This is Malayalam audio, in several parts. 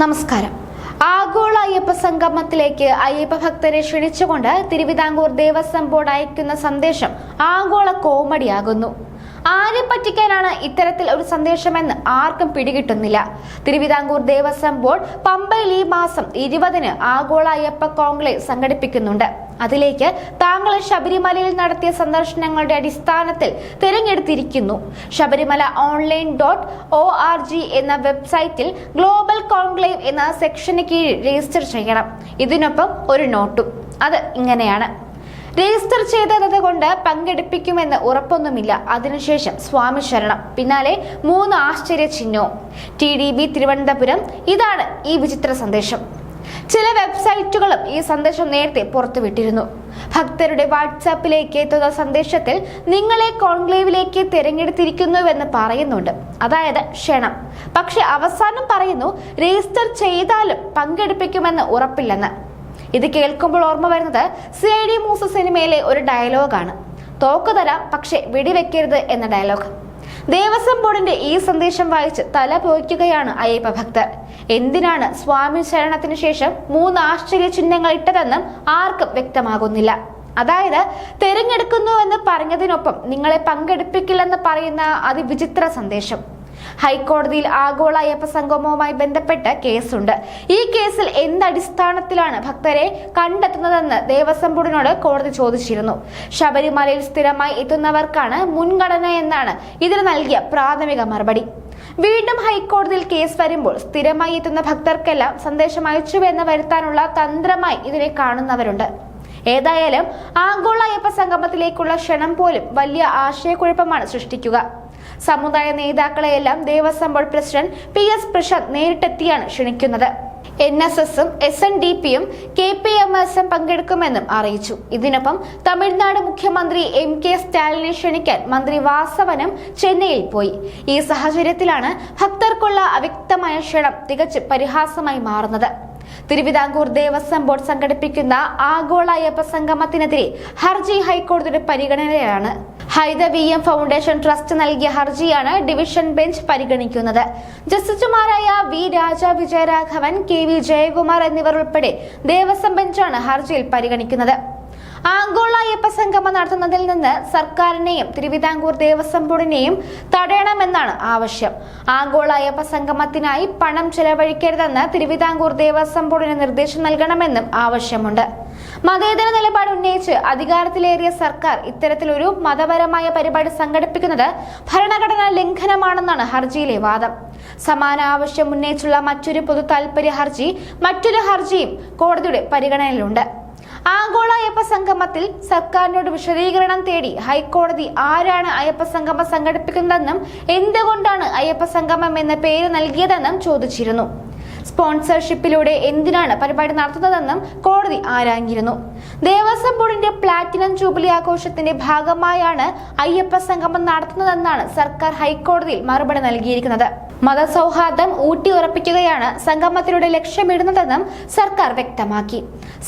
നമസ്കാരം. ആഗോള അയ്യപ്പ സംഗമത്തിലേക്ക് അയ്യപ്പ ഭക്തരെ ക്ഷണിച്ചുകൊണ്ട് തിരുവിതാംകൂർ ദേവസ്വം ബോർഡ് അയക്കുന്ന സന്ദേശം ആഗോള കോമഡിയാകുന്നു. ആരെ പറ്റിക്കാനാണ് ഇത്തരത്തിൽ ഒരു സന്ദേശമെന്ന് ആർക്കും പിടികിട്ടുന്നില്ല. തിരുവിതാംകൂർ ദേവസ്വം ബോർഡ് പമ്പയിൽ ഈ മാസം ഇരുപതിന് ആഗോള അയ്യപ്പ കോൺക്ലേവ് സംഘടിപ്പിക്കുന്നുണ്ട്. അതിലേക്ക് താങ്കൾ ശബരിമലയിൽ നടത്തിയ സന്ദർശനങ്ങളുടെ അടിസ്ഥാനത്തിൽ തിരഞ്ഞെടുത്തിരിക്കുന്നു. Sabarimala online dot O R G എന്ന വെബ്സൈറ്റിൽ ഗ്ലോബൽ കോൺക്ലേവ് എന്ന സെക്ഷന് കീഴിൽ രജിസ്റ്റർ ചെയ്യണം. ഇതിനൊപ്പം ഒരു നോട്ടും അത് ഇങ്ങനെയാണ്. രജിസ്റ്റർ ചെയ്തത് കൊണ്ട് പങ്കെടുപ്പിക്കുമെന്ന് ഉറപ്പൊന്നുമില്ല. അതിനുശേഷം സ്വാമി ശരണം. പിന്നാലെ മൂന്ന് ആശ്ചര്യ ചിഹ്നവും ടി ഡി ബി തിരുവനന്തപുരം. ഇതാണ് ഈ വിചിത്ര സന്ദേശം. ചില വെബ്സൈറ്റുകളും ഈ സന്ദേശം നേരത്തെ പുറത്തുവിട്ടിരുന്നു. ഭക്തരുടെ വാട്സാപ്പിലേക്ക് എത്തുന്ന സന്ദേശത്തിൽ നിങ്ങളെ കോൺക്ലേവിലേക്ക് തിരഞ്ഞെടുത്തിരിക്കുന്നുവെന്ന് പറയുന്നുണ്ട്. അതായത് ക്ഷണം. പക്ഷെ അവസാനം പറയുന്നു രജിസ്റ്റർ ചെയ്താലും പങ്കെടുപ്പിക്കുമെന്ന് ഉറപ്പില്ലെന്ന്. ഇത് കേൾക്കുമ്പോൾ ഓർമ്മ വരുന്നത് സി ഡി മൂസ സിനിമയിലെ ഒരു ഡയലോഗാണ്. തോക്ക് തരാം പക്ഷെ വെടിവെക്കരുത് എന്ന ഡയലോഗ്. ദേവസ്വം ബോർഡിന്റെ ഈ സന്ദേശം വായിച്ച് തല പോയിക്കുകയാണ് അയ്യപ്പ ഭക്തർ. എന്തിനാണ് സ്വാമി ശരണത്തിന് ശേഷം മൂന്ന് ആശ്ചര്യ ചിഹ്നങ്ങൾ ഇട്ടതെന്നും ആർക്കും വ്യക്തമാകുന്നില്ല. അതായത് തെരഞ്ഞെടുക്കുന്നുവെന്ന് പറഞ്ഞതിനൊപ്പം നിങ്ങളെ പങ്കെടുപ്പിക്കില്ലെന്ന് പറയുന്ന അതിവിചിത്ര സന്ദേശം. ഹൈക്കോടതിയിൽ ആഗോള അയ്യപ്പ സംഗമവുമായി ബന്ധപ്പെട്ട് കേസുണ്ട്. ഈ കേസിൽ എന്തടിസ്ഥാനത്തിലാണ് ഭക്തരെ കണ്ടെത്തുന്നതെന്ന് ദേവസ്വം ബോർഡിനോട് കോടതി ചോദിച്ചിരുന്നു. ശബരിമലയിൽ സ്ഥിരമായി എത്തുന്നവർക്കാണ് മുൻഗണന എന്നാണ് ഇതിന് നൽകിയ പ്രാഥമിക മറുപടി. വീണ്ടും ഹൈക്കോടതിയിൽ കേസ് വരുമ്പോൾ സ്ഥിരമായി എത്തുന്ന ഭക്തർക്കെല്ലാം സന്ദേശം അയച്ചുവെന്ന് വരുത്താനുള്ള തന്ത്രമായി ഇതിനെ കാണുന്നവരുണ്ട്. ഏതായാലും ആഗോള അയ്യപ്പ സംഗമത്തിലേക്കുള്ള ക്ഷണം പോലും വലിയ ആശയക്കുഴപ്പമാണ് സൃഷ്ടിക്കുക. സമുദായ നേതാക്കളെയെല്ലാം Devaswom board president P S Prashanth നേരിട്ടെത്തിയാണ് ക്ഷണിക്കുന്നത്. എൻ എസ് എസും എസ് എൻ ഡി പിയും കെ പി എം എസും പങ്കെടുക്കുമെന്നും അറിയിച്ചു. ഇതിനൊപ്പം തമിഴ്നാട് മുഖ്യമന്ത്രി എം കെ സ്റ്റാലിനെ ക്ഷണിക്കാൻ മന്ത്രി വാസവനും ചെന്നൈയിൽ പോയി. ഈ സാഹചര്യത്തിലാണ് ഭക്തർക്കുള്ള അവ്യക്തമായ ക്ഷണം തികച്ചും പരിഹാസമായി മാറുന്നത്. തിരുവിതാംകൂർ ദേവസ്വം ബോർഡ് സംഘടിപ്പിക്കുന്ന ആഗോള അയ്യപ്പ സംഗമത്തിനെതിരെ ഹർജി ഹൈക്കോടതിയുടെ പരിഗണനയിലാണ്. എം ഫൗണ്ടേഷൻ ട്രസ്റ്റ് നൽകിയ ഹർജിയാണ് ഡിവിഷൻ ബെഞ്ച് പരിഗണിക്കുന്നത്. ജസ്റ്റിസുമാരായ V Raja Vijayaraghavan K V Jayakumar എന്നിവർ ഉൾപ്പെടെ ദേവസ്വം ബെഞ്ചാണ് ഹർജിയിൽ പരിഗണിക്കുന്നത്. ആഗോള അയ്യപ്പ സംഗമം നടത്തുന്നതിൽ നിന്ന് സർക്കാരിനെയും തിരുവിതാംകൂർ ദേവസ്വം ബോർഡിനെയും തടയണമെന്നാണ് ആവശ്യം. ആഗോള അയ്യപ്പ സംഗമത്തിനായി പണം ചെലവഴിക്കരുതെന്ന് തിരുവിതാംകൂർ ദേവസ്വം ബോർഡിന് നിർദ്ദേശം നൽകണമെന്നും ആവശ്യമുണ്ട്. മതേതര നിലപാട് ഉന്നയിച്ച് അധികാരത്തിലേറിയ സർക്കാർ ഇത്തരത്തിലൊരു മതപരമായ പരിപാടി സംഘടിപ്പിക്കുന്നത് ഭരണഘടനാ ലംഘനമാണെന്നാണ് ഹർജിയിലെ വാദം. സമാന ആവശ്യം ഉന്നയിച്ചുള്ള മറ്റൊരു പൊതു താൽപര്യ ഹർജി മറ്റൊരു ഹർജിയും കോടതിയുടെ പരിഗണനയിലുണ്ട്. ആഗോള അയ്യപ്പ സംഗമത്തിൽ സർക്കാരിനോട് വിശദീകരണം തേടി ഹൈക്കോടതി ആരാണ് അയ്യപ്പ സംഗമം സംഘടിപ്പിക്കുന്നതെന്നും എന്തുകൊണ്ടാണ് അയ്യപ്പ സംഗമം എന്ന പേര് നൽകിയതെന്നും ചോദിച്ചിരുന്നു സ്പോൺസർഷിപ്പിലൂടെ എന്തിനാണ് പരിപാടി നടത്തുന്നതെന്നും കോടതി ആരാഞ്ഞിരുന്നു. ദേവസ്വം ബോർഡിന്റെ പ്ലാറ്റിനം ജൂബിലി ആഘോഷത്തിന്റെ ഭാഗമായാണ് അയ്യപ്പ സംഗമം നടത്തുന്നതെന്നാണ് സർക്കാർ ഹൈക്കോടതിയിൽ മറുപടി നൽകിയിരിക്കുന്നത്. മതസൗഹാർദ്ദം ഊട്ടിയുറപ്പിക്കുകയാണ് സംഗമത്തിലൂടെ ലക്ഷ്യമിടുന്നതെന്നും സർക്കാർ വ്യക്തമാക്കി.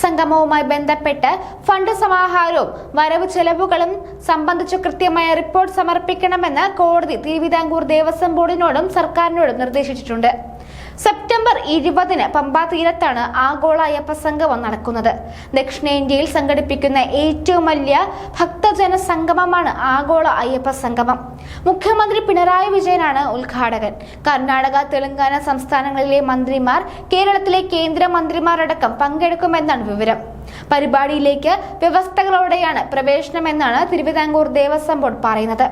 സംഗമവുമായി ബന്ധപ്പെട്ട് ഫണ്ട് സമാഹാരവും വരവ് ചെലവുകളും സംബന്ധിച്ച് കൃത്യമായ റിപ്പോർട്ട് സമർപ്പിക്കണമെന്ന് കോടതി തിരുവിതാംകൂർ ദേവസ്വം ബോർഡിനോടും സർക്കാരിനോടും നിർദ്ദേശിച്ചിട്ടുണ്ട്. സെപ്റ്റംബർ ഇരുപതിന് പമ്പാ തീരത്താണ് ആഗോള അയ്യപ്പ സംഗമം നടക്കുന്നത്. ദക്ഷിണേന്ത്യയിൽ സംഘടിപ്പിക്കുന്ന ഏറ്റവും വലിയ ഭക്തജന സംഗമമാണ് ആഗോള അയ്യപ്പ സംഗമം. മുഖ്യമന്ത്രി പിണറായി വിജയനാണ് ഉദ്ഘാടകൻ. കർണാടക തെലങ്കാന സംസ്ഥാനങ്ങളിലെ മന്ത്രിമാർ കേരളത്തിലെ കേന്ദ്ര മന്ത്രിമാരടക്കം പങ്കെടുക്കുമെന്നാണ് വിവരം. പരിപാടിയിലേക്ക് വ്യവസ്ഥകളോടെയാണ് പ്രവേശനമെന്നാണ് തിരുവിതാംകൂർ ദേവസ്വം ബോർഡ് പറയുന്നത്.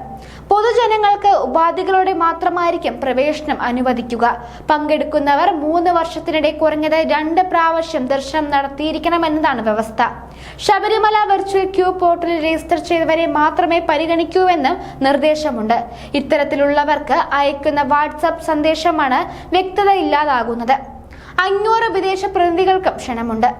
പൊതുജനങ്ങൾക്ക് ഉപാധികളോടെ മാത്രമായിരിക്കും പ്രവേശനം അനുവദിക്കുക. പങ്കെടുക്കുന്നവർ മൂന്ന് വർഷത്തിനിടെ കുറഞ്ഞത് രണ്ട് പ്രാവശ്യം ദർശനം നടത്തിയിരിക്കണമെന്നതാണ് വ്യവസ്ഥ. ശബരിമല വെർച്വൽ ക്യൂ പോർട്ടലിൽ രജിസ്റ്റർ ചെയ്തവരെ മാത്രമേ പരിഗണിക്കൂവെന്നും നിർദ്ദേശമുണ്ട്. ഇത്തരത്തിലുള്ളവർക്ക് അയക്കുന്ന വാട്സാപ്പ് സന്ദേശമാണ് വ്യക്തത ഇല്ലാതാകുന്നത്. അഞ്ഞൂറ് വിദേശ പ്രതിനിധികൾക്കും ക്ഷണമുണ്ട്.